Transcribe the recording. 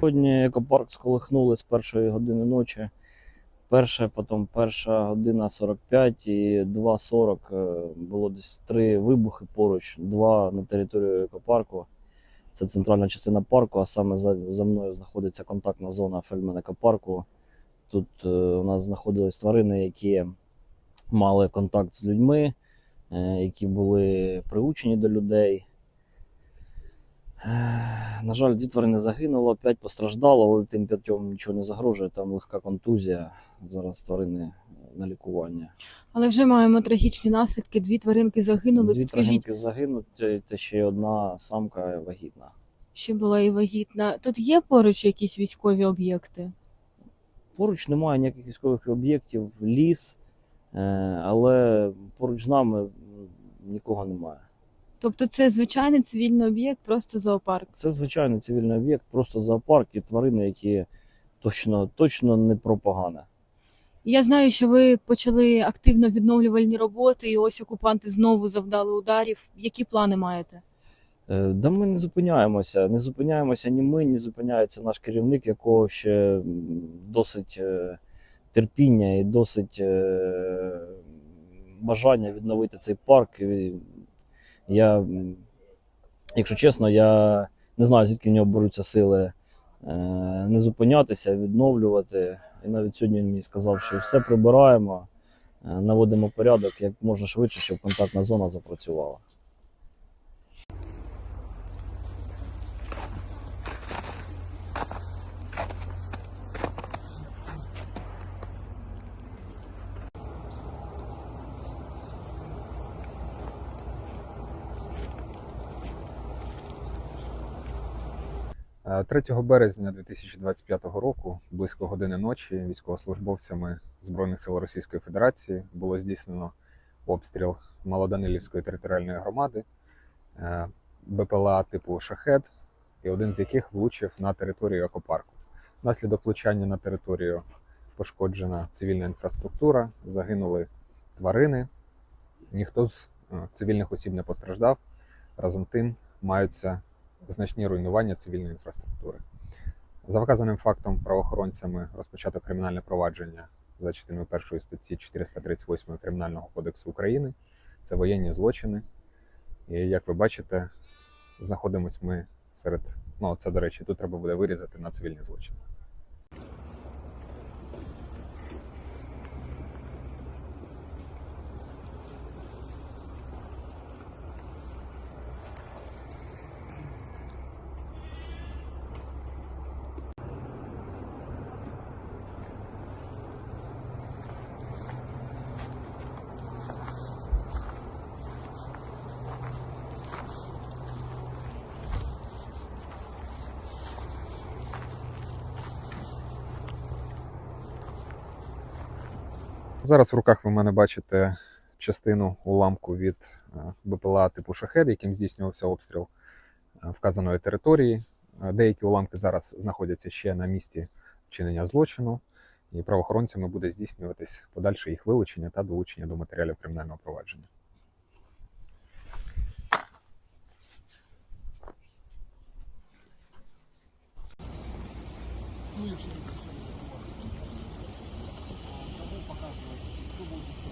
Сьогодні екопарк сколихнули з першої години ночі. Перша, потім перша година 45 і 2.40 е, було десь три вибухи поруч, два на територію екопарку. Це центральна частина парку, а саме за, за мною знаходиться контактна зона Фельдмен екопарку. Тут е, у нас знаходились тварини, які мали контакт з людьми, е, які були приучені до людей. Е, На жаль, дві тварини загинуло, п'ять постраждало, але тим п'ятьом нічого не загрожує, там легка контузія. Зараз тварини на лікування. Але вже маємо трагічні наслідки. Дві тваринки загинули. Дві Підкажіть, тваринки загинуть, е, та ще одна самка вагітна. що була і вагітна. Тут є поруч якісь військові об'єкти? Поруч немає ніяких військових об'єктів, ліс, е, але поруч з нами нікого немає. Тобто це звичайний цивільний об'єкт, просто зоопарк. Це звичайний цивільний об'єкт, просто зоопарк і тварини, які точно, точно не про погане. Я знаю, що ви почали активно відновлювальні роботи, і ось окупанти знову завдали ударів. Які плани маєте? Е, Да ми не зупиняємося. Не зупиняємося ні ми, ні зупиняється наш керівник, якого ще досить е, терпіння і досить е, бажання відновити цей парк. І Я, якщо чесно, я не знаю, звідки в нього беруться сили е, не зупинятися, відновлювати. І навіть сьогодні він мені сказав, що все прибираємо, е, наводимо порядок як можна швидше, щоб контактна зона запрацювала. 3 березня 2025 року, близько години ночі, військовослужбовцями Збройних сил Російської Федерації було здійснено обстріл Малоданилівської територіальної громади е, БПЛА типу Шахет, і один з яких влучив на територію екопарку. Внаслідок влучання на територію пошкоджена цивільна інфраструктура, загинули тварини. Ніхто з е, цивільних осіб не постраждав. Разом тим маються значні руйнування цивільної інфраструктури. За вказаним фактом правоохоронцями розпочато кримінальне провадження за частиною першої статті 438 Кримінального кодексу України. Це воєнні злочини. І як ви бачите, знаходимось ми серед. Ну, це, до речі, тут треба буде вирізати на цивільні злочини. Зараз в руках ви мене бачите частину уламку від е, БПЛА типу шахед, яким здійснювався обстріл е, вказаної території. Е, Деякі уламки зараз знаходяться ще на місці вчинення злочину, і правоохоронцями буде здійснюватись подальше їх вилучення та долучення до матеріалів кримінального провадження. Ну, বলছি